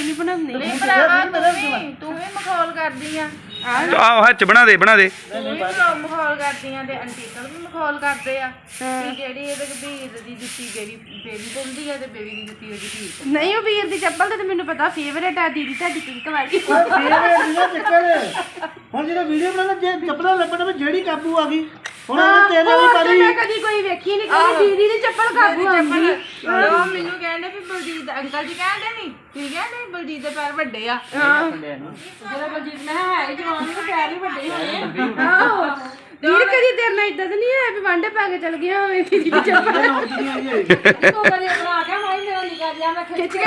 ਕੋਈ ਨਹੀਂ ਬਣਾਉਂਦੇ। ਨਹੀਂ ਭਰਾਵਾ ਤੂੰ ਵੀ ਤੂੰ ਵੀ ਮਖੌਲ ਕਰਦੀ ਆ। ਆਹ। ਹੱਥ 'ਚ ਬਣਾ ਦੇ ਬਣਾ ਦੇ। ਤੂੰ ਵੀ ਮਖੌਲ ਕਰਦੀ ਆ ਤੇ ਆਂਟੀ ਅੰਕਲ ਵੀ ਮਖੌਲ ਕਰਦੇ ਆ ਕਿ ਜਿਹੜੀ ਇਹਦੇ ਕਬੀਰ ਦੀ ਜੁੱਤੀ ਬੇਬੀ ਬੇਬੀ ਪਾਉਂਦੀ ਆ ਤੇ ਬੇਬੀ ਦੀ ਜੁੱਤੀ ਉਹਦੀ ਧੀ ਨਹੀਂ ਉਹ ਵੀਰ ਦੀ ਚੱਪਲ ਤੇ ਤਾਂ ਮੈਨੂੰ ਪਤਾ ਫੇਵਰੇਟ ਆ ਦੀਦੀ ਤੁਹਾਡੀ ਪਿੰਕ ਵਾਲੀ ਫੇਵਰੇਟ ਨਹੀਂ ਚੱਕਰ। ਹੁਣ ਜਦੋਂ ਵੀਡੀਓ ਬਣਾਉਣਾ ਜੇ ਚੱਪਲਾਂ ਲੱਭਣ ਵਿੱਚ ਜਿਹੜੀ ਕਾਬੂ ਆ ਗਈ। ਹੁਣ ਇਹ ਤੇਰੇ ਵਾਲੀ ਹੋਰ ਤਾਂ ਮੈਂ ਕਦੀ ਕੋਈ ਵੇਖੀ ਨਹੀਂ ਕੋਈ ਦੀਦੀ ਦੀ ਚੱਪਲ ਕਾਬੂ ਆਉਂਦੀ ਉਹ ਮੈਨੂੰ ਕਹਿੰਦੇ ਵੀ ਬਲਜੀਤ ਅੰਕਲ ਜੀ ਕਹਿੰਦੇ ਨਹੀਂ ਠੀਕ ਹੈ ਨਹੀਂ ਬਲਜੀਤ ਦੇ ਪੈਰ ਵੱਡੇ ਆ? ਜਦੋਂ ਬਲਜੀਤ ਮੈਂ ਹੈ ਹੀ ਜਵਾਨ ਨੂੰ ਪੈਰ ਹੀ ਵੱਡੇ ਹੀ ਹੋਣੇ ਆਹੋ। ਵੀਰ ਕਦੀ ਤੇਰੇ ਨਾਲ ਇਦਾਂ ਤਾਂ ਨਹੀਂ ਹੋਇਆ ਵੀ ਵਾਂਡੇ ਪਾ ਕੇ ਚਲ ਗਿਆ ਹੋਵੇ ਦੀਦੀ ਦੀ ਚੱਪਲ ਤੂੰ ਕਦੇ ਬਣਾ ਕੇ ਮਾਈ ਮੇਰਾ ਨਿਕਾ ਜਿਆ ਮੈਂ ਖਿੱਚ ਕੇ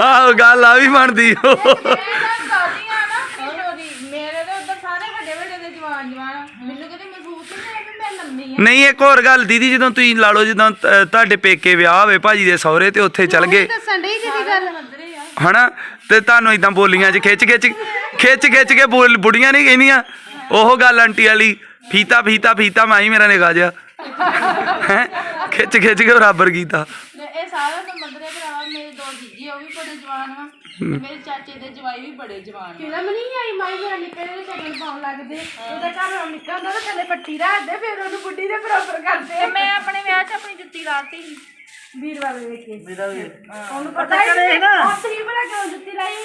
ਆਹ ਗੱਲ ਆ ਵੀ ਬਣਦੀ ਓ। ਇਹ ਤਾਂ ਦਾਦੀ ਆ ਨਾ ਮੈਨੂੰ ਉਹਦੀ ਮੇਰੇ ਤੇ ਉੱਧਰ ਸਾਰੇ ਵੱਡੇ ਵੱਡੇ ਦੇ ਜਵਾਨ ਜਵਾਨ ਆ। ਮੈਨੂੰ ਕਦੇ ਮਹਿਸੂਸ ਹੀ ਨਹੀਂ ਇੱਕ ਹੋਰ ਗੱਲ ਦੀਦੀ ਜਦੋਂ ਤੁਸੀਂ ਲਾ ਲਓ ਜਦੋਂ ਤ- ਤੁਹਾਡੇ ਪੇਕੇ ਵਿਆਹ ਹੋਵੇ ਭਾਜੀ ਦੇ ਸਹੁਰੇ ਤੇ ਉੱਥੇ ਚਲ ਗਏ। ਦੱਸਣ ਡਈ ਦੀਦੀ ਗੱਲ? ਹਨਾ? ਤੇ ਤੁਹਾਨੂੰ ਇਦਾਂ ਬੋਲੀਆਂ 'ਚ ਖਿੱਚ ਖਿੱਚ ਖਿੱਚ ਖਿੱਚ ਕੇ ਬੋਲ ਬੁੜੀਆਂ ਨਹੀਂ ਕਹਿੰਦੀਆਂ? ਉਹ ਗੱਲ ਆਂਟੀ ਵਾਲੀ। ਫੀਤਾ ਫੀਤਾ ਫੀਤਾ ਮਾਈ ਮੇਰਾ ਨਿਗਾਹ ਜਿਹਾ। ਹੈ? ਖਿੱਚ ਖਿੱਚ ਕੇ ਬਰਾਬਰ ਕੀਤਾ। ਇਹ ਸਾਰਾ ਸਮੁੰਦਰ ਦੇ ਭਰਾਵਾ ਮੇਰੇ ਦੋ ਜੀਜੀ ਉਹ ਵੀ ਬੜੇ ਜਵਾਨ ਵਾ ਤੇ ਮੇਰੇ ਚਾਚੇ ਦੇ ਜਵਾਈ ਵੀ ਬੜੇ ਜਵਾਨ ਆ। ਫਿਲਮ ਨਹੀਂ ਆਈ ਮਾਈ ਮੇਰਾ ਨਿੱਕੇ ਦੇ ਸ਼ਕਲ ਪਾਉਣ ਲੱਗਦੇ। ਉਹਦਾ ਘਰ ਉਹ ਨਿੱਕਾ ਹੁੰਦਾ ਤਾਂ ਥੱਲੇ ਪੱਟੀ ਰੱਖਦੇ ਫਿਰ ਉਹਨੂੰ ਬੁੱਢੀ ਦੇ ਬਰਾਬਰ ਕਰਦੇ। ਤੇ ਮੈਂ ਆਪਣੇ ਵਿਆਹ 'ਚ ਆਪਣੀ ਜੁੱਤੀ ਲਾਤੀ ਸੀ। ਵੀਰ ਵਾਲੇ ਵੇਖ ਕੇ। ਮੇਰਾ ਵੀ ਉਹਨੂੰ ਪਤਾ ਹੀ ਨਹੀਂ ਉੱਥੇ ਹੀ ਬੜਾ ਕਿਉਂ ਜੁੱਤੀ ਲਾਈ?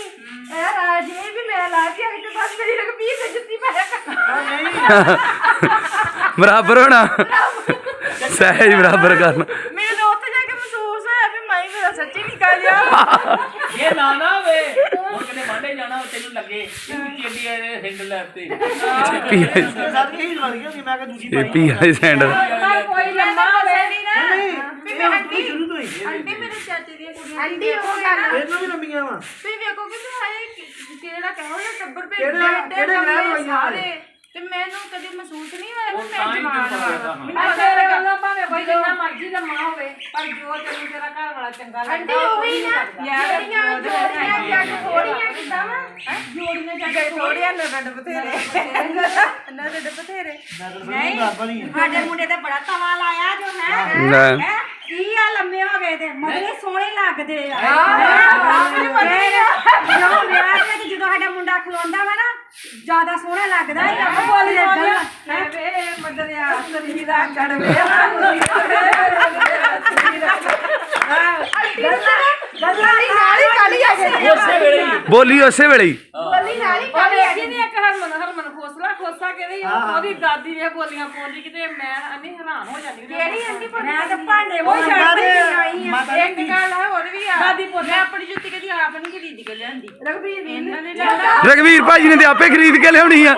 ਇਹ ਰਾਜ ਇਹ ਵੀ ਮੈਂ ਲਾ ਕੇ ਆਈ ਤੇ ਬਸ ਮੇਰੀ ਰਘਬੀਰ ਨੇ ਜੁੱਤੀ ਪਾਇਆ ਕਰ ਬਰਾਬਰ ਹੋਣਾ। ਸਹਿਜ ਬਰਾਬਰ ਕਰਨਾ ਮੈਨੂੰ ਤਾਂ ਉੱਥੇ ਜਾ ਕੇ ਮਹਿਸੂਸ ਹੋਇਆ ਵੀ ਮਾਈ ਮੇਰਾ ਸੱਚੀ ਨਿਕਲ ਗਿਆ ਇਹ ਨਾ ਨਾ ਵੇ ਹੁਣ ਕਿਤੇ ਵਾਂਡੇ ਜਾਣਾ ਤੈਨੂੰ ਲੱਗੇ ਕਿ ਚੇਡੀ ਇਹਦੇ ਹਿੰਡ ਲੈਤੇ। ਪੀ ਸੱਤ ਹੀ ਜਵਾਨ ਗਈ ਮੈਂ ਕਿ ਦੂਜੀ ਇਹ ਪੀ ਵਾਲੇ ਸੈਂਡਲ ਕੋਈ ਲੰਮਾ ਹੋਵੇ। ਨਹੀਂ ਨਾ ਇਹ ਮੈਂ ਆਂਟੀ ਸ਼ੁਰੂ ਤੋਂ ਹੀ ਆਂਟੀ ਮੇਰੇ ਚਾਚੇ ਦੀਆਂ ਕੁੜੀਆਂ ਆਂਟੀ ਉਹ ਗੱਲ ਇਹਨਾਂ ਵੀ ਲੰਮੀਆਂ ਵਾ। ਤੁਸੀਂ ਵੇਖੋ ਕਿ ਵੀ ਹਾਏ ਕਿ- ਕਿਹੜਾ ਕਹੋ ਨਾ ਟੱਬਰ ਭੇਜ ਕਿਹੜੇ- ਕਿਹੜੇ ਵਿਆਹ ਹੋਈਆਂ ਸਾਰੇ। ਤੇ ਮੈਨੂੰ ਕਦੇ ਮਹਿਸੂਸ ਨਹੀਂ ਹੋਇਆ ਵੀ ਮੈਂ ਜਵਾਨ ਹਾਂ। ਮੈਨੂੰ ਪਤਾ ਲੱਗਾ ਵੱਲੋਂ ਭਾਵੇਂ ਕੋਈ ਜਿੰਨਾ ਮਰਜ਼ੀ ਲੰਮਾ ਹੋਵੇ ਪਰ ਜੋ ਤੈਨੂੰ ਤੇਰਾ ਘਰ ਵਾਲਾ ਚੰਗਾ ਲੱਗਦਾ ਆਂਟੀ ਉਹ ਵੀ ਨਾ। ਜਿਹੜੀਆਂ ਜੋੜੀਆਂ ਜੱਗ ਥੋੜੀਆਂ ਕਿਦਾਂ ਵਾ? ਜੋੜੀਆਂ ਜਾ ਕੇ ਥੋੜੀਆਂ ਨਰੜ ਬਥੇਰੇ। ਨਰੜ ਬਥੇਰੇ। ਨਹੀਂ ਬਰਾਬਰ ਹੀ ਆ ਸਾਡੇ ਮੁੰਡੇ ਤੇ ਬੜਾ ਤਵਾ ਲਾਇਆ ਜੋ ਹੈ ਲੈ ਹੈ? ਕੀ ਆ ਲੰਮੇ ਹੋ ਗਏ ਤੇ? ਮਗਰੇ ਸੋਹਣੇ ਲੱਗਦੇ ਆ। ਜਦੋਂ ਵਿਆਹ ਦੇ ਵਿੱਚ ਜਦੋਂ ਸਾਡਾ ਮੁੰਡਾ ਖਲੋਂਦਾ ਵਾ ਨਾ ਜ਼ਿਆਦਾ ਸੋਹਣਾ ਲੱਗਦਾ ਹੈ ਆਪਾਂ ਬੋਲ ਜਾਂਦੇ ਹੈ ਵੇ ਮਦਰਿਆ ਸਰੀ ਦਾ ਗਈ। ਬੋਲੀ ਉਸੇ ਵੇਲੇ ਹੀ। ਬੋਲੀ ਨਾਲ ਹੀ ਕਾਲੀ ਆ ਵੇਖੀ ਨੇ ਇੱਕ ਹਰਮਨ ਕਹਿੰਦੀ ਉਹਦੀ ਦਾਦੀ ਦੀਆਂ ਬੋਲੀਆਂ ਬੋਲਦੀ ਕਿਤੇ ਮੈਂ ਅਨੀ ਹੈਰਾਨ ਹੋ ਜਾਂਦੀ ਕਿਹੜੀ ਆਂਟੀ ਮੈਂ ਤਾਂ ਭਾਂਡੇ ਉਹ ਛੱਡ ਦੇ ਆਈ ਆ। ਮਾਤਾ ਇੱਕ ਗੱਲ ਹੈ ਹੋਰ ਵੀ ਆ। ਦਾਦੀ ਪੁੱਤ ਮੈਂ ਆਪਣੀ ਜੁੱਤੀ ਕਦੀ ਆਪ ਨਹੀਂ ਖਰੀਦ ਕੇ ਲਿਆਂਦੀ। ਰਘਬੀਰ ਵੀਰ ਇਹਨਾਂ ਨੇ ਲਿਆਂਦਾ। ਰਗਵੀਰ ਭਾਜੀ ਨੇ ਤੇ ਆਪੇ ਖਰੀਦ ਕੇ ਲਿਆਉਣੀ ਆ।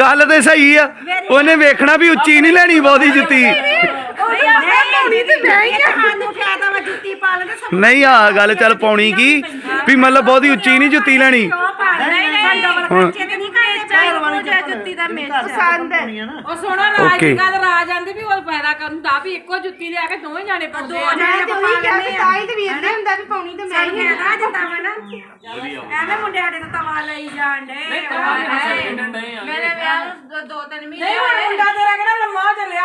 ਗੱਲ ਤੇ ਸਹੀ ਆ। ਉਹਨੇ ਵੇਖਣਾ ਵੀ ਉੱਚੀ ਨਹੀਂ ਲੈਣੀ ਬਹੁਤੀ ਜੁੱਤੀ। ਉਹਦੀ ਆਪੇ ਪਾਉਣੀ ਤੇ ਮੈਂ ਹੀ ਸਾਨੂੰ ਫਾਇਦਾ ਵਾ ਜੁੱਤੀ ਪਾ ਲੈਂਦੇ ਸਭ ਨਹੀਂ ਆ ਗੱਲ ਚੱਲ ਪਾਉਣੀ ਕੀ? ਵੀ ਮਤਲਬ ਬਹੁਤੀ ਉੱਚੀ ਨਹੀਂ ਜੁੱਤੀ ਲੈਣੀ। ਕਿਉਂ ਪਾ ਨਹੀਂ ਨਹੀਂ। ਨਹੀਂ ਕਰਨੇ ਜੁੱਤੀ ਦਾ ਮੇਚ ਪਸੰਦ ਹੈ ਉਹ ਸੋਹਣਾ ਰਾਜ Okay. ਦੀ ਗੱਲ ਰਾਜ ਆਂਦੇ ਵੀ ਉਹ ਫਾਇਦਾ ਕਰਦਾ ਵੀ ਇੱਕੋ ਜੁੱਤੀ ਲਿਆ ਕੇ ਦੋਵੇਂ ਜਾਣੇ ਪਾਉਂਦੇ ਆ। ਮੈਂ ਤੇ ਉਹੀ ਕਿਹਾ ਵੀ ਤਾਂ ਹੀ ਤੇ ਵੀਰ ਨੇ ਹੁੰਦਾ ਵੀ ਪਾਉਣੀ ਤੇ ਮੈਂ ਹੀ ਫਾਇਦਾ ਦਿੱਤਾ ਵਾ ਨਾ। ਐਵੇਂ ਮੁੰਡੇ ਸਾਡੇ ਤੋਂ ਤਵਾ ਲਈ ਜਾਣ ਡੇ ਮੇਰੇ ਵਿਆਹ ਨੂੰ ਦੋ- ਦੋ ਤਿੰਨ ਮਹੀਨੇ ਨਹੀਂ ਹੁਣ ਮੁੰਡਾ ਤੇਰਾ ਕਿਹੜਾ ਲੰਮਾ ਚੱਲਿਆ?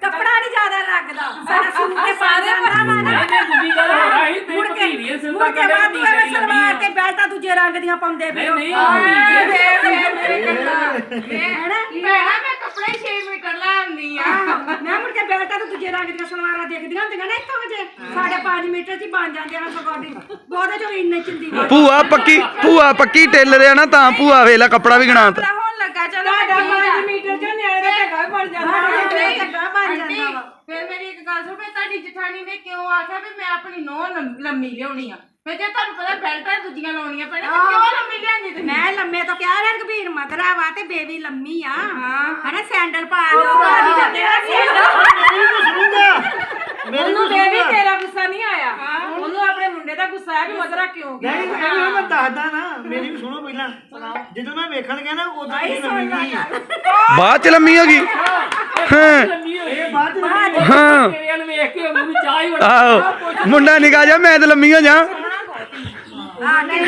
ਕੱਪੜਾ ਨਹੀਂ ਜ਼ਿਆਦਾ ਲੱਗਦਾ। ਸਾਡਾ ਸੂਟ ਤੇ ਸਾਰੇ ਜਾਂਦਾ ਵਾ ਨਾ ਇਹਨੇ ਦੂਜੀ ਗੱਲ ਹੋ ਰਹੀ ਤੇ ਮੁੜ ਕੇ ਭਤੀਰੀਏ ਸਿਰ ਮੁੜ ਕੇ ਬਾਅਦ ਵਿੱਚ ਐਵੇਂ ਸਲਵਾਰ ਤੇ ਬੈਲਟਾਂ ਦੂਜੇ ਰੰਗ ਦੀਆਂ ਪਾਉਂਦੇ ਨਹੀਂ ਫਿਰੋ। ਨਹੀਂ ਭੈਣਾ ਮੈਂ ਕੱਪੜੇ 6 ਮੀਟਰ ਲੈ ਆਉਂਦੀ ਆ। ਮੈਂ ਮੁੜ ਕੇ ਬੈਲਟਾਂ ਤੇ ਦੂਜੇ ਰੰਗ ਦੀਆਂ ਸਲਵਾਰਾਂ ਦੇਖਦੀਆਂ ਹੁੰਦੀਆਂ ਨੇ ਇੱਥੋਂ ਵਜੇ ਸਾਡੇ 5 ਮੀਟਰ 'ਚ ਹੀ ਬਣ ਜਾਂਦੇ ਆ ਸਗੋਡੀ ਬਹੁਤੇ ਚੋਂ ਇੰਨੇ ਚਿੰਦੀ ਭੂਆ ਪੱਕੀ ਭੂਆ ਪੱਕੀ ਟੇਲਰ ਆ ਨਾ ਤਾਂ ਭੂਆ ਵੇਲਾ ਕੱਪੜਾ ਵੀ ਗਣਾ ਤਾ। ਹੁਣ ਲੱਗਾ ਚਲੋ ਆ। 5 ਮੀਟਰ 'ਚ ਨਿਆਣੇ ਦਾ ਝੱਗਾ ਬਣ ਜਾਂਦਾ। ਨਹੀਂ, ਝੱਗਾ ਬਣ ਸੁਣ ਵੀ ਤੁਹਾਡੀ ਜਠਾਣੀ ਨੇ ਕਿਉਂ ਆਖਿਆ ਵੀ ਮੈਂ ਆਪਣੀ ਨੋਹ ਲੰਮੀ ਲਿਆਉਣੀ ਆ। ਫਿਰ ਜੇ ਤੁਹਾਨੂੰ ਪਤਾ ਬੈਲਟਾਂ ਦੂਜੀਆਂ ਲਾਉਣੀਆਂ ਪੈਣੀਆਂ ਤਾਂ ਕਿਉਂ ਲੰਮੀ ਲਿਆਂਦੀ ਤੁਸੀਂ? ਮੈਂ ਲੰਮੇ ਤੋਂ ਕਿਹਾ ਰੇ ਕਬੀਰ ਮਦਰਾ ਵਾ ਤੇ ਬੇਬੀ ਲੰਮੀ ਆ। ਹਨਾ ਸੈਂਡਲ ਪਾ ਲਿਓ ਬਾਜੀ ਦਾ ਤੇਰਾ ਮੇਰੀ ਵੀ ਸੁਣੂਗਾ ਮੇਰੀ ਉਹਨੂੰ ਵੀ ਬੇਬੀ ਤੇਰਾ ਗੁੱਸਾ ਨਹੀਂ ਆਇਆ ਉਹਨੂੰ ਆਪਣੇ ਮੁੰਡੇ ਦਾ ਗੁੱਸਾ ਹੈ ਵੀ ਮਦਰਾ ਕਿਉਂ? ਗਿਆ ਨਹੀਂ ਇਹ ਵੀ ਮੈਂ ਦੱਸਦਾ ਨਾ ਮੇਰੀ ਵੀ ਸੁਣੋ ਪਹਿਲਾਂ। ਜਦੋਂ ਮੈਂ ਵੇਖਣ ਗਿਆ ਨਾ ਉਦੋਂ ਹੀ ਲੰਮੀ ਨਹੀਂ। ਬਾਅਦ ਚ ਲੰਮੀ ਹੋ ਗਈ। ਹਾਂ। ਇਹ ਬਾਅਦ ਚ ਲੰਮੀ ਹੋਈ। ਹਾਂ। ਤੇਰੇ ਵੱਲ ਵੇਖ ਕੇ ਉਹਨੂੰ ਵੀ ਚਾਹ ਹੀ ਬੜਾ ਆਹੋ। ਮੁੰਡਾ ਨਿਕਾ ਜਾ ਮੈਂ ਤੇ ਲੰਮੀ ਹੋ ਜਾ।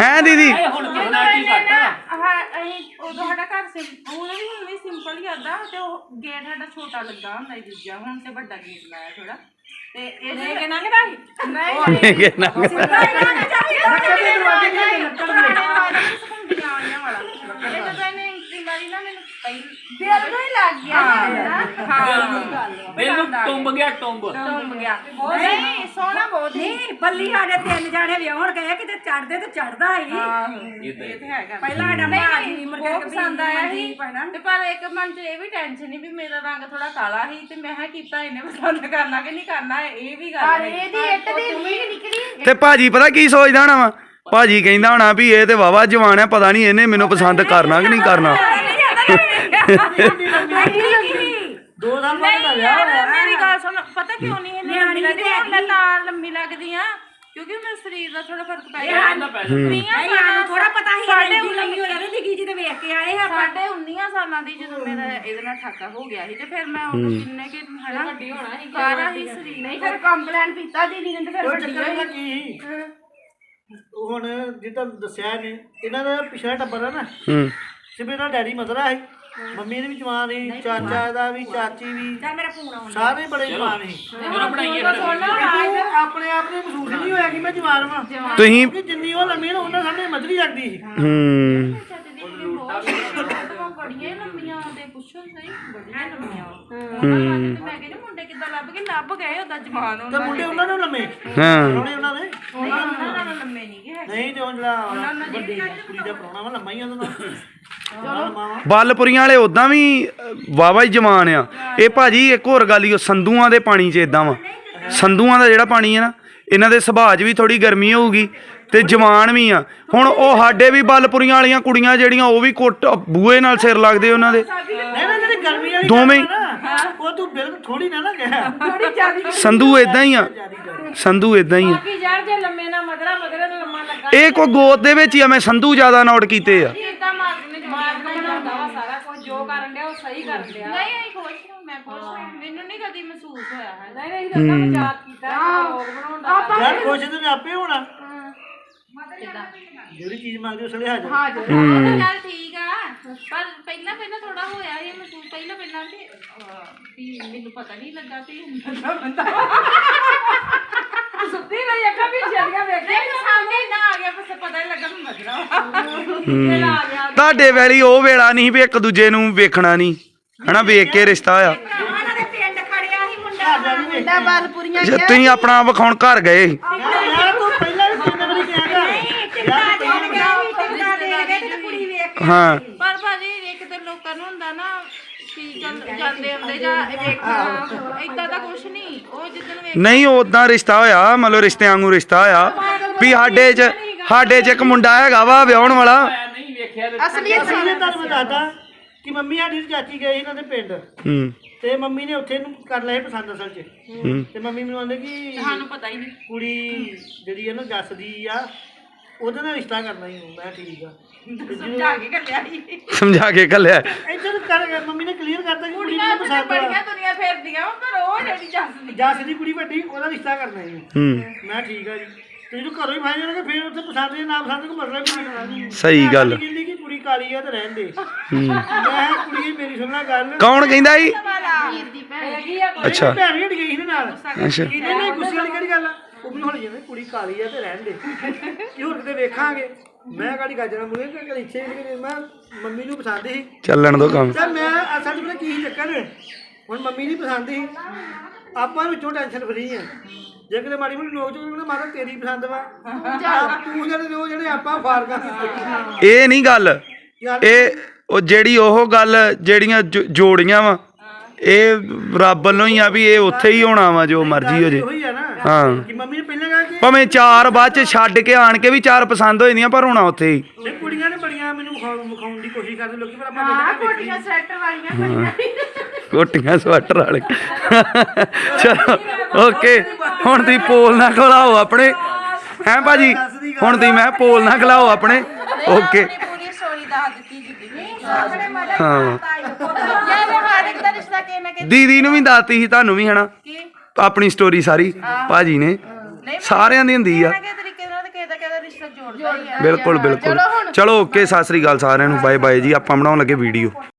ਹੈ। ਦੀਦੀ? ਇਹ ਹੁਣ ਕਿੰਨਾ ਕੀ ਘੱਟ ਆ ਆਹ ਅਸੀਂ ਉਦੋਂ ਸਾਡਾ ਘਰ ਸਿੰਪਲ ਉਹ ਵੀ ਹੁਣ ਵੀ ਸਿੰਪਲ ਹੀ ਆਦਾ ਤੇ ਉਹ ਗੇਟ ਸਾਡਾ ਛੋਟਾ ਲੱਗਾ ਹੁੰਦਾ ਸੀ ਦੂਜਾ ਹੁਣ ਤੇ ਵੱਡਾ ਗੇਟ ਲਾਇਆ ਥੋੜਾ ਤੇ ਇਹ ਨੇ ਕਿ ਨੰਗਦਾ ਸੀ ਨਹੀਂ ਕਿ ਨਾ ਮੈਨੂੰ ਟੁੰਬ ਗਿਆ ਟੁੰਬ ਨਹੀਂ ਸੋਹਣਾ ਬਹੁਤ ਹੀ ਨਹੀਂ ਬੱਲੀ ਸਾਡੇ ਤਿੰਨ ਜਾਣੇ ਵਿਆਹਣ ਗਏ ਕਿਤੇ ਚੜਦੇ ਤੇ ਚੜਦਾ ਹੀ ਇਦਾਂ ਇਹ ਤੇ ਹੈਗਾ ਪਹਿਲਾਂ ਸਾਡਾ ਨਹੀਂ, ਭਾਅ ਨਹੀਂ, ਜੀ ਮੁੜ ਬਹੁਤ ਕੇ ਪਸੰਦ ਆਇਆ ਸੀ ਤੇ ਪਰ ਇੱਕ ਮਨ 'ਚ ਇਹ ਵੀ ਟੈਨਸ਼ਨ ਨਹੀਂ ਵੀ ਮੇਰਾ ਰੰਗ ਥੋੜਾ ਕਾਲਾ ਸੀ ਤੇ ਮੈਂ ਕਿਹਾ ਕੀਤਾ ਇਹਨੇ ਪਸੰਦ ਕਰਨਾ ਕਿ ਨਹੀਂ ਕਰਨਾ ਇਹ ਵੀ ਗੱਲ ਹੈ ਇਹਦੀ ਇੱਟ ਦੀ ਲੀਕ ਨਿਕਲੀ। ਤੇ ਭਾਜੀ ਪਤਾ ਕੀ ਸੋਚਦਾ ਹੋਣਾ ਵਾ? ਭਾਜੀ ਕਹਿੰਦਾ ਹੋਣਾ ਵੀ ਇਹ ਤੇ ਵਾਵਾ ਜਵਾਨ ਹੈ ਪਤਾ ਨਹੀਂ ਇਹਨੇ ਮੈਨੂੰ ਪਸੰਦ ਕਰਨਾ ਕਿ ਨਹੀਂ ਕਰਨਾ। ਦੋ ਦਾ ਵਿਆਹ ਹੋਇਆ। ਮੇਰੀ ਗੱਲ ਸੁਣ ਪਤਾ ਕਿਉਂ ਨਹੀਂ ਇਹਨੇ ਲੰਮੀ ਲੱਗਦੀ ਮੈਂ ਤਾਂ ਲੰਮੀ ਲੱਗਦੀ ਆ। ਕਿਉਂਕਿ ਮੇਰੇ ਸਰੀਰ ਦਾ ਥੋੜਾ ਫ਼ਰਕ ਪੈ ਗਿਆ ਦਾ ਪੈਸਾ ਨਹੀਂ ਸਾਨੂੰ ਥੋੜਾ ਪਤਾ ਸੀ ਸਾਡੇ ਲੰਮੀ ਹੋ ਜਾਣੀ ਨਿੱਕੀ ਜੀ ਤੇ ਵੇਖ ਕੇ ਆਏ ਆ ਸਾਡੇ 19 ਸਾਲਾਂ ਦੀ ਜਦੋਂ ਮੇਰਾ ਇਹਦੇ ਨਾਲ ਠਾਕਾ ਹੋ ਗਿਆ ਸੀ ਤੇ ਫਿਰ ਮੈਂ ਉਹਨੂੰ ਕਿੰਨੇ ਕਿ ਹਨਾ ਵੱਡੀ ਹੋਣਾ ਸੀ ਸਾਰਾ ਹੀ ਸਰੀਰ ਨਹੀਂ ਫਿਰ ਕੰਪਲੇਂਟ ਕੀਤਾ ਦੀਦੀ ਨੇ ਤੇ ਫਿਰ ਉਹ ਵੱਡੀ ਚੱਕਰ ਹੋਈ। ਕੀ? ਹੁਣ ਜਿੱਦਾਂ ਦੱਸਿਆ ਨੇ ਇਹਨਾਂ ਦਾ ਪਿਛਲਾ ਟੱਬਰ ਹੈ ਨਾ। ਹੂੰ। ਸਿਰਫ ਇਹਨਾਂ ਡੈਡੀ ਮਦਰਾ ਸੀ। ਮੰਮੀ ਨੇ ਵੀ ਜਵਾਨ ਸੀ ਚਾਚਾ ਦਾ ਵੀ ਚਾਚੀ ਵੀ। ਚੱਲ ਮੇਰਾ ਫੋਨ ਆਉਣਾ ਸਾਰੇ ਬੜੇ ਜਵਾਨ ਸੀ। ਜਦੋਂ ਬਣਾਈਏ ਮੈਨੂੰ ਆਪਣੇ ਆਪ ਨੂੰ ਮਹਿਸੂਸ ਨਹੀਂ ਹੋਇਆ ਕਿ ਮੈਂ ਜਵਾਨ ਵਾਂ। ਤੁਸੀਂ ਕਿਉਂਕਿ ਜਿੰਨੀ ਉਹ ਲੰਮੀ ਨਾ ਉਹਨਾਂ ਸਾਹਮਣੇ ਮਧਰੀ ਲੱਗਦੀ ਸੀ। ਹੂੰ ਬੜੀਆਂ ਲੰਮੀਆਂ ਤੇ ਪੁੱਛੋ ਸਹੀ ਬੜੀਆਂ ਲੰਮੀਆਂ ਉਹਨਾਂ ਤੇ ਮੈਂ ਕਹਿੰਦੀ ਮੁੰਡੇ ਕਿੱਦਾਂ ਲੱਭ ਗਏ? ਲੱਭ ਗਏ ਉਹਦਾ ਜਵਾਨ ਤੇ ਉਹਨਾਂ ਮੁੰਡੇ ਉਹਨਾਂ ਨੂੰ ਲੰਮੇ? ਹਾਂ। ਪ੍ਰਾਹੁਣੇ ਉਹਨਾਂ ਦੇ? ਉਹਨਾਂ ਨਾਲ ਲੰਮੇ। ਨਹੀਂ ਗਏ ਨਹੀਂ ਤੇ ਉਹ ਜਿਹੜਾ ਵੱਡੀ ਕੁੜੀ ਦਾ ਪ੍ਰਾਹੁਣਾ ਵਾ ਲੰਮਾ ਹੀ ਉਹਦੇ ਨਾਲ ਚਲੋ। ਮਾਵਾ। ਬਲਪੁਰੀਆਂ ਵਾਲੇ ਉਦਾਂ ਵੀ ਵਾਵਾ ਹੀ ਜਵਾਨ ਆ। ਇਹ ਭਾਜੀ ਇੱਕ ਹੋਰ ਗੱਲ ਹੀ ਉਹ ਸੰਧੂਆਂ ਦੇ ਪਾਣੀ 'ਚ ਇਦਾਂ ਵਾ। ਸੰਧੂਆਂ ਦਾ ਜਿਹੜਾ ਪਾਣੀ ਹੈ ਨਾ ਇਹਨਾਂ ਦੇ ਸੁਭਾਅ 'ਚ ਵੀ ਥੋੜੀ ਗਰਮੀ ਹੋਊਗੀ। ਤੇ ਜਵਾਨ ਵੀ ਆ। ਹੁਣ ਉਹ ਸਾਡੇ ਵੀ ਬਲਪੁਰੀਆਂ ਵਾਲੀਆਂ ਕੁੜੀਆਂ ਜਿਹੜੀਆਂ ਉਹ ਵੀ ਕੁੱਟ ਬੂਏ ਨਾਲ ਸਿਰ ਲੱਗਦੇ ਉਹਨਾਂ ਦੇ। ਨਹੀਂ ਨਾ ਜਿਹੜੀ ਗਰਮੀ ਵਾਲੀ ਦੋਵੇਂ- ਗੱਲ ਆ ਨਾ, ਉਹ ਤੂੰ ਬਿਲਕੁਲ ਥੋੜੀ ਨਾ ਨਾ ਗਿਆ ਸੰਧੂ ਇਦਾਂ ਹੀ ਆ। ਸੰਧੂ ਇਦਾਂ ਹੀ ਆ। ਬਾਕੀ ਯਾਰ ਜੇ ਲੰਮੇ ਨਾ ਮਦਰਾ ਮਦਰਾ ਨੂੰ ਲੰਮਾ ਲੱਗਾ ਇਹ ਕੋ ਗੋਤ ਦੇ ਵਿੱਚ ਹੀ ਆ ਮੈਂ ਸੰਧੂ ਜ਼ਿਆਦਾ ਨੋਟ ਕੀਤੇ ਆ। ਇਦਾਂ ਮਾਰਦੇ ਨੇ ਜਵਾਨ ਬਣਾਉਂਦਾ ਵਾ ਸਾਰਾ ਕੁਝ ਜੋ ਕਰਨ ਡਿਆ ਉਹ ਸਹੀ ਕਰਨ ਡਿਆ। ਨਹੀਂ ਅਸੀਂ ਖੁਸ਼ ਹਾਂ ਮੈਂ ਖੁਸ਼ ਹਾਂ। ਮੈਨੂੰ ਨਹੀਂ ਕਦੀ ਮਹਿਸੂਸ ਹੋਇਆ ਹੈ। ਨਹੀਂ ਨਹੀਂ ਤਾਂ ਮਜ਼ਾਕ ਕੀਤਾ ਲੋਕ ਬਣਾਉਂਦਾ ਯਾਰ ਖੁਸ਼ ਤੇ ਆਪੇ ਹੋਣਾ। ਕਿੱਦਾਂ? ਜਿਹੜੀ ਚੀਜ਼ ਮੰਗਦੇ ਉਸ ਲਈ ਹਾਜ਼ਰ ਚੱਲ ਠੀਕ ਆ। ਪਰ ਪਹਿਲਾਂ ਪਹਿਲਾਂ ਥੋੜਾ ਹੋਇਆ ਇਹ ਮਹਿਸੂਸ। ਪਹਿਲਾਂ ਪਹਿਲਾਂ ਤੇ ਅਹ, ਵੀ ਮੈਨੂੰ ਪਤਾ ਨਹੀਂ ਲੱਗਾ ਵੀ ਬੰਦਾ ਬੰਦਾ ਸੁੱਤੀ ਰਹੀ ਅੱਖਾਂ ਵੀ ਛੱਡੀਆਂ ਵੇਖਦੇ ਨਹੀਂ ਸਾਹਮਣੇ ਨਾ ਆ ਗਿਆ ਬਸ ਪਤਾ ਨਹੀਂ ਲੱਗਾ ਵੀ ਮਜਰਾ ਕਿਹੜਾ ਆ ਗਿਆ ਤੁਹਾਡੇ ਵੇਲੀ ਉਹ ਵੇਲਾ ਨਹੀਂ ਵੀ ਇੱਕ ਦੂਜੇ ਨੂੰ ਵੇਖਣਾ ਨਹੀਂ। ਹਨਾ ਵੇਖ ਕੇ ਰਿਸ਼ਤਾ ਆ। ਉਹਨਾਂ ਦੇ ਪਿੰਡ ਖੜਿਆ ਸੀ ਮੁੰਡਾ ਮੁੰਡਾ ਬਾਲਪੁਰੀਆਂ ਜੇ ਤੁਸੀਂ ਆਪਣਾ ਵਿਖਾਉਣ ਘਰ ਗਏ। ਯਾਰ ਤੂੰ ਪਹਿਲਾਂ ਵੀ ਤਿੰਨ ਵਾਰੀ ਕਿਹਾ ਟਿਕਟਾਂ ਦੇਣ ਗਿਆ ਸੀ ਟਿਕਟਾਂ ਦੇ ਗਏ ਤੇ ਕੁੜੀ ਵੇਖ ਕੇ ਹਾਂ। ਪਰ ਭਾਜੀ ਇੱਕ ਤੇ ਲੋਕਾਂ ਨੂੰ ਹੁੰਦਾ ਨਾ ਕਿ ਚੱਲ ਜਾਂਦੇ ਆਉਂਦੇ ਜਾਂ ਵੇਖਣਾ ਏਦਾਂ ਦਾ ਕੁਛ ਨਹੀਂ। ਉਹ ਜਿੱਦਣ ਵੇਖ ਨਹੀਂ ਉਦਾਂ ਰਿਸ਼ਤਾ ਹੋਇਆ ਮਤਲਬ ਰਿਸ਼ਤਿਆਂ ਵਾਂਗੂ ਰਿਸ਼ਤਾ ਹੋਇਆ। ਵੀ ਸਾਡੇ 'ਚ ਸਾਡੇ 'ਚ ਇੱਕ ਮੁੰਡਾ ਹੈਗਾ ਵਾ ਵਿਆਹਣ ਵਾਲਾ। ਨਹੀਂ ਵੇਖਿਆ ਤੇ ਅਸਲੀ ਅਸੀਂ ਨੇ ਤੁਹਾਨੂੰ ਮੈਂ ਦੱਸਦਾ ਕਿ ਮੰਮੀ ਸਾਡੀ ਚਾਚੀ ਗਈ ਇਹਨਾਂ ਦੇ ਪਿੰਡ। ਹੂੰ। ਤੇ ਮੰਮੀ ਨੇ ਉੱਥੇ ਨੂੰ ਕਰ ਲਿਆ ਸੀ ਪਸੰਦ ਅਸਲ 'ਚ। ਹੂੰ। ਤੇ ਮੰਮੀ ਮੈਨੂੰ ਆਂਦੇ ਕਿ ਸਾਨੂੰ ਪਤਾ ਹੀ ਨਹੀਂ। ਕੁੜੀ ਜਿਹੜੀ ਹੈ ਨਾ ਜੱਸਦੀ ਆ ਉਹਦੇ ਨਾਲ ਰਿਸ਼ਤਾ ਕਰਨਾ ਹੀ ਮੈਂ ਠੀਕ ਆ। ਸਮਝਾ ਕੇ ਕੱਲਿਆ ਹੀ ਸਮਝਾ ਕੇ ਘੱਲਿਆ। ਇੱਧਰ ਕਰ ਮੰਮੀ ਨੇ ਕਲੀਅਰ ਕਰਤਾ ਕਿ ਕੁੜੀ ਕੁੜੀਆਂ ਮੈਨੂੰ ਤੇ ਪਸੰਦ ਬੜੀਆਂ ਆ ਦੁਨੀਆ ਫੇਰਦੀਆਂ ਉਹ ਜਿਹੜੀ ਜੱਸਦੀ ਜੱਸ ਦੀ। ਕੁੜੀ ਵੱਡੀ ਉਹਦਾ ਰਿਸ਼ਤਾ ਕਰਨਾ ਹੀ। ਹੂੰ। ਮੈਂ ਠੀਕ ਆ ਜੀ। ਤੁਸੀਂ ਜੋ ਘਰੋਂ ਹੀ ਫਾਇਦੇ ਜਾਣਗੇ ਫਿਰ ਉੱਥੇ ਪਸੰਦ ਦੇ ਨਾ ਪਸੰਦ ਕੋ ਮਤਲਬ ਨਹੀਂ ਸਹੀ ਗੱਲ। ਕਹਿੰਦੀ ਕਿ ਕੁੜੀ ਕਾਲੀ ਆ ਤੇ ਰਹਿਣ ਦੇ। ਮੈਂ ਕਿਹਾ, ਕੁੜੀ ਮੇਰੀ ਸੁਣਨਾ ਗੱਲ। ਕੌਣ ਕਹਿੰਦਾ ਜੀ ਵੀਰ ਦੀ ਭੈਣ। ਹੈਗੀ ਆ ਅੱਛਾ। ਭੈਣ ਵੀ ਹਟ ਗਈ ਸੀ ਨਾ ਨਾਲ। ਅੱਛਾ। ਇਹਨੇ ਨਹੀਂ ਗੁੱਸੇ ਵਾਲੀ ਕਿਹੜੀ ਗੱਲ ਆ? ਉਹ ਵੀ ਹੁਣ ਜਿਵੇਂ ਕੁੜੀ ਕਾਲੀ ਆ ਤੇ ਰਹਿਣ ਦੇ। ਇਹ ਹੋਰ ਕਿਤੇ ਵੇਖਾਂਗੇ? ਮੈਂ ਗਾੜੀ ਗਾਜਣਾ ਮੁਰੇ ਕਿ ਵੀ ਨਹੀਂ ਮੈਂ ਮੰਮੀ ਨੂੰ ਪਸੰਦ ਸੀ। ਚੱਲਣ ਦੋ ਕੰਮ। ਤੇ ਮੈਂ ਅਸਲ ਵਿੱਚ ਕੀ ਚੱਕਰ? ਹੁਣ ਮੰਮੀ ਨਹੀਂ ਪਸੰਦ ਸੀ। ਆਪਾਂ ਵਿੱਚੋਂ ਟੈਨਸ਼ਨ ਫਰੀ ਆ। ਜੇ ਕਿਤੇ ਮਾੜੀ ਮੋਟੀ ਲੋਕ ਚੋਂ ਮਾਰਾ ਤੇਰੀ ਪਸੰਦ ਵਾ। ਤੂੰ ਜਿਹੜੇ ਉਹ ਜਿਹੜੇ ਆਪਾਂ ਕੀਤੇ ਇਹ ਨਹੀਂ ਗੱਲ। ਇਹ ਉਹ ਜਿਹੜੀ ਉਹ ਗੱਲ ਜਿਹੜੀਆਂ ਜੋੜੀਆਂ ਵਾ ਇਹ ਰੱਬ ਵੱਲੋਂ ਹੀ ਆ ਵੀ ਇਹ ਉੱਥੇ ਹੀ ਹੋਣਾ ਵਾ ਜੋ ਮਰਜ਼ੀ ਹੋ ਜੇ। ਉਹੀ ਆ ਨਾ। ਹਾਂ। ਕਿ ਮੰਮੀ ਨੇ ਪਹਿਲਾਂ ਕਿਹਾ ਕਿ ਭਾਵੇਂ ਚਾਰ ਬਾਅਦ ਚ ਛੱਡ ਕੇ ਆਣ ਕੇ ਵੀ ਚਾਰ ਪਸੰਦ ਹੋ ਜਾਂਦੀਆਂ ਪਰ ਹੋਣਾ ਉੱਥੇ ਹੀ। ਇਹ ਕੁੜੀਆਂ ਨੇ ਬੜੀਆਂ ਮੈਨੂੰ ਵਿਖਾਉਣ ਵਿਖਾਉਣ ਦੀ ਕੋਸ਼ਿਸ਼ ਕਰਦੇ ਲੋਕੀ ਪਰ ਆਪਾਂ ਹਾਂ ਪਹਿਲਾਂ ਵੇਖੀ। ਕੋਟੀਆਂ ਸਵੈਟਰ ਵਾਲੀਆਂ ਬੜੀਆਂ। ਕੋਟੀਆਂ ਸਵੈਟਰ ਵਾਲੇ। ਚਲੋ ਓਕੇ। ਹੁਣ ਤੁਸੀਂ ਪੋਲ ਨਾ ਖਲਾਓ ਆਪਣੇ। ਹੈਂ ਭਾਜੀ? ਹੁਣ ਤੁਸੀਂ ਮੈਂ ਪੋਲ ਨਾ ਖਲਾਓ ਆਪਣੇ। ਓਕੇ। ਹਾਂ। ਦੀਦੀ ਨੂੰ ਵੀ ਦੱਸਤੀ ਸੀ ਤੁਹਾਨੂੰ ਵੀ ਹਨਾ? ਕੀ? ਆਪਣੀ ਸਟੋਰੀ ਸਾਰੀ ਭਾਜੀ ਨੇ। ਸਾਰਿਆਂ ਦੀ ਹੁੰਦੀ ਆ। ਬਿਲਕੁਲ ਬਿਲਕੁਲ। ਚਲੋ ਓਕੇ ਸਤਿ ਸ੍ਰੀ ਅਕਾਲ ਸਾਰਿਆਂ ਨੂੰ। ਬਾਏ ਬਾਏ ਜੀ। ਆਪਾਂ ਬਣਾਉਣ ਲੱਗੇ ਵੀਡੀਓ